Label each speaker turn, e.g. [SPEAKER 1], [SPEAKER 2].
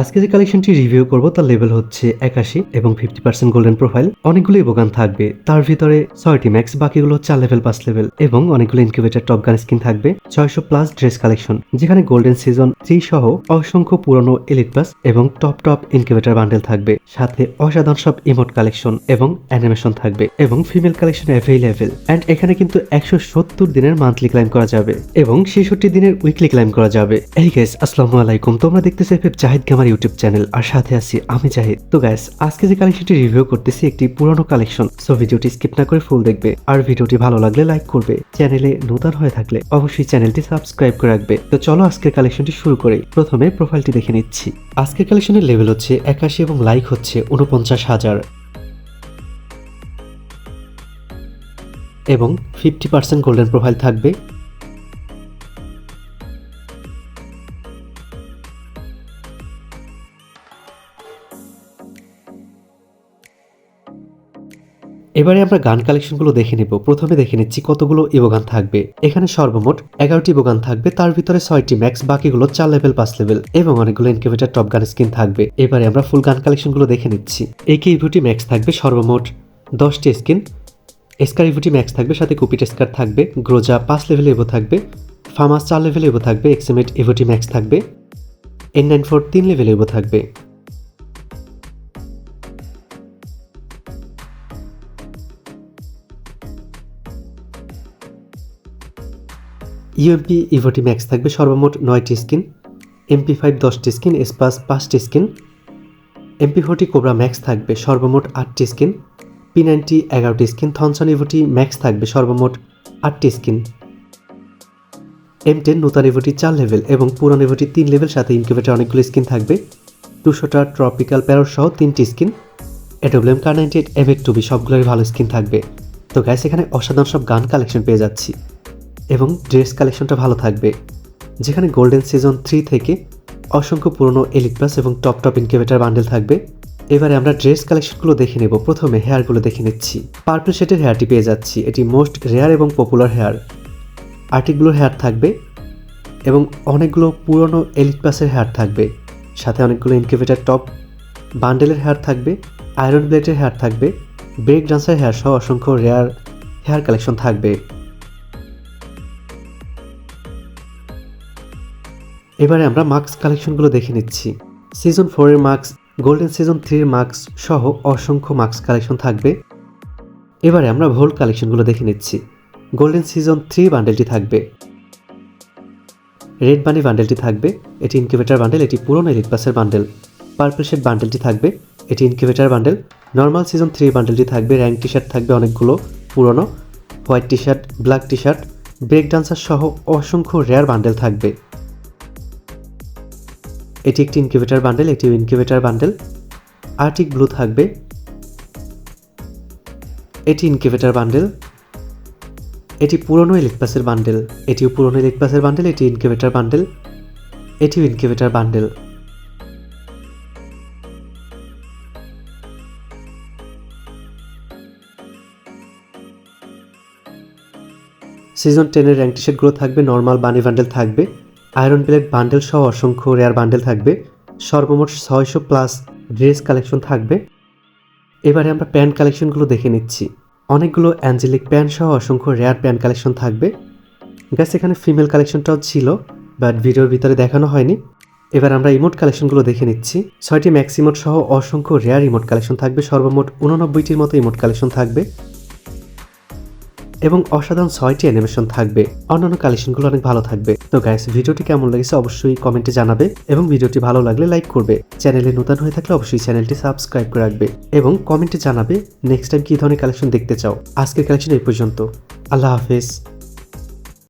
[SPEAKER 1] আজকে যে কালেকশনটি রিভিউ করব, তার লেভেল হচ্ছে একাশি এবং ফিফটি পার্সেন্ট গোল্ডেন প্রোফাইল অনেকগুলো ইবোগান থাকবে। তার ভিতরে ছয়টি ম্যাক্স বাকিগুলো চার লেভেল পাঁচ লেভেল এবং অনেকগুলো ইনকিউবেটার টপ গান স্কিন থাকবে, ছয়শো প্লাস ড্রেস কালেকশন যেখানে গোল্ডেন সিজন থ্রি সহ অসংখ্য পুরনো এলিট পাস এবং টপ টপ ইনকিউবেটার বান্ডেল থাকবে। সাথে অসাধারণ সব ইমোট কালেকশন এবং অ্যানিমেশন থাকবে এবং ফিমেল কালেকশন অ্যাভেলেবেল অ্যান্ড এখানে কিন্তু একশো সত্তর দিনের মান্থলি ক্লাইম করা যাবে এবং ছেষট্টি দিনের উইকলি ক্লাইম করা যাবে। এই গ্যাস আসসালামু আলাইকুম। তোমরা দেখতেছো জাহিদ গামার ইউটিউব চ্যানেল আর সাথে আছি আমি জাহিদ। তো গ্যাস আজকে যে কালেকশনটি রিভিউ করতেছি, একটি পুরনো কালেকশন সো ভিডিওটি স্কিপ না করে ফুল দেখবে। আর ভিডিওটি ভালো লাগলে লাইক করবে। চ্যানেলে নতুন হয়ে থাকলে অবশ্যই চ্যানেলটি সাবস্ক্রাইব করে রাখবে। তো চলো আজকের কালেকশনটি শুরু করি। প্রথমে প্রোফাইলটি দেখে নিচ্ছি। আজকের কালেকশনের লেভেল হচ্ছে একাশি এবং লাইক হচ্ছে উনপঞ্চাশ হাজার। এবং ফিফটি পার্সেন্ট গোল্ডেন প্রোফাইল থাকবে। এবারে আমরা গান কালেকশনগুলো দেখে নেব। প্রথমে দেখে নিচ্ছি কতগুলো ইবোগান থাকবে। এখানে সর্বমোট এগারোটি ইবোগান থাকবে, তার ভিতরে ছয়টি ম্যাক্স বাকিগুলো চার লেভেল পাঁচ লেভেল এবং অনেকগুলো ইনকিউবেটার টপ গান স্কিন থাকবে। এবারে আমরা ফুল গান কালেকশনগুলো দেখে নিচ্ছি। একে ইভুটি ম্যাক্স থাকবে সর্বমোট দশটি স্কিন এসকার ইভুটি ম্যাক্স থাকবে, সাথে কুপিট এসকার থাকবে গ্রোজা পাঁচ লেভেলে এভো থাকবে ফামাস চার লেভেলে এভো থাকবে এক্সিমেট ইভুটি ম্যাক্স থাকবে এন নাইন ফোর তিন লেভেলে এভো থাকবে। ইউএমপি ইভোটি ম্যাক্স থাকবে সর্বমোট নয়টি স্কিন এমপি ফাইভ দশটি স্কিন এসপাস পাঁচটি skin. MP forty cobra max থাকবে সর্বমোট আটটি স্কিন। পি নাইনটি এগারোটি স্কিন থনসন ইভোটি ম্যাক্স থাকবে সর্বমোট আটটি স্কিন। এম টেন নূতন ইভোটি চার লেভেল এবং পুরান ইভোটি তিন লেভেল সাথে ইনকিউবেটার অনেকগুলো স্কিন থাকবে। দুশোটা ট্রপিক্যাল প্যারোর সহ তিনটি skin. AWM Kar ninety eight M টুবি সবগুলোরই ভালো স্কিন থাকবে। তো গ্যাস এখানে অসাধারণ সব গান কালেকশন পেয়ে যাচ্ছি। এবং ড্রেস কালেকশনটা ভালো থাকবে। যেখানে গোল্ডেন সিজন থ্রি থেকে অসংখ্য পুরনো এলিট প্লাস এবং টপ টপ ইনকিউবেটার বান্ডেল থাকবে। এবারে আমরা ড্রেস কালেকশনগুলো দেখে নেব। প্রথমে হেয়ারগুলো দেখে নিচ্ছি। পার্পল শেডের হেয়ারটি পেয়ে যাচ্ছি। এটি মোস্ট রেয়ার এবং পপুলার হেয়ার আর্টিকগুলোর হেয়ার থাকবে এবং অনেকগুলো পুরনো এলিট প্লাসের হেয়ার থাকবে। সাথে অনেকগুলো ইনকিউবেটার টপ বান্ডেলের হেয়ার থাকবে। আয়রন ব্লেডের হেয়ার থাকবে। ব্রেক ডান্সের হেয়ার সহ অসংখ্য রেয়ার হেয়ার কালেকশন থাকবে। এবারে আমরা মার্কস কালেকশনগুলো দেখে নিচ্ছি। সিজন ফোরের মার্কস গোল্ডেন সিজন থ্রির মার্কস সহ অসংখ্য মার্কস কালেকশন থাকবে। এবারে আমরা ভোল্ট কালেকশনগুলো দেখে নিচ্ছি। গোল্ডেন সিজন থ্রি বান্ডেলটি থাকবে। রেড বানি বান্ডেলটি থাকবে। এটি ইনকিউবেটার বান্ডেল এটি পুরনো এলিট পাসের বান্ডেল পার্পল শেড বান্ডেলটি থাকবে। এটি incubator bundle normal season three বান্ডেলটি থাকবে। র্যাঙ্ক টি শার্ট থাকবে অনেকগুলো, পুরনো। White T shirt black T shirt break dancer সহ অসংখ্য রেয়ার বান্ডেল থাকবে। এটি একটি ইনকিউবেটার বান্ডেল এটি ইনকিউবেটার বান্ডেল আর্টিক ব্লু থাকবে। এটি ইনকিউবেটার বান্ডেল এটি পুরনো ইলেক্ট পাসের বান্ডেল এটিও পুরনো ইলেক্ট পাসের বান্ডেল এটি ইনকিউবেটার বান্ডেল এটিও ইনকিউবেটার বান্ডেল সিজন টেনের র্যাঙ্ক টিশার্টগুলো থাকবে নর্মাল বানি বান্ডেল থাকবে। আয়রন ব্লেড বান্ডেল সহ অসংখ্য রেয়ার বান্ডেল থাকবে। সর্বমোট ছয়শো প্লাস ড্রেস কালেকশন থাকবে। এবারে আমরা প্যান্ট কালেকশনগুলো দেখে নিচ্ছি। অনেকগুলো অ্যাঞ্জেলিক প্যান্ট সহ অসংখ্য রেয়ার প্যান্ট কালেকশন থাকবে। গ্যাস এখানে ফিমেল কালেকশনটাও ছিল বাট ভিডিওর ভিতরে দেখানো হয়নি। এবার আমরা ইমোট কালেকশনগুলো দেখে নিচ্ছি। ছয়টি ম্যাক্স ইমোট সহ অসংখ্য রেয়ার ইমোট কালেকশন থাকবে। সর্বমোট উননব্বইটির মতো ইমোট কালেকশন থাকবে। এবং অসাধারণ ছয়টি অ্যানিমেশন থাকবে। অন্যান্য কালেকশনগুলো অনেক ভালো থাকবে। তো গাইস ভিডিওটি কেমন লেগেছে অবশ্যই কমেন্টে জানাবে এবং ভিডিওটি ভালো লাগলে লাইক করবে। চ্যানেলে নতুন হয়ে থাকলে অবশ্যই চ্যানেলটি সাবস্ক্রাইব করে রাখবে এবং কমেন্টে জানাবে নেক্সট টাইম কী ধরনের কালেকশন দেখতে চাও। আজকের কালেকশন এই পর্যন্ত। আল্লাহ হাফেজ।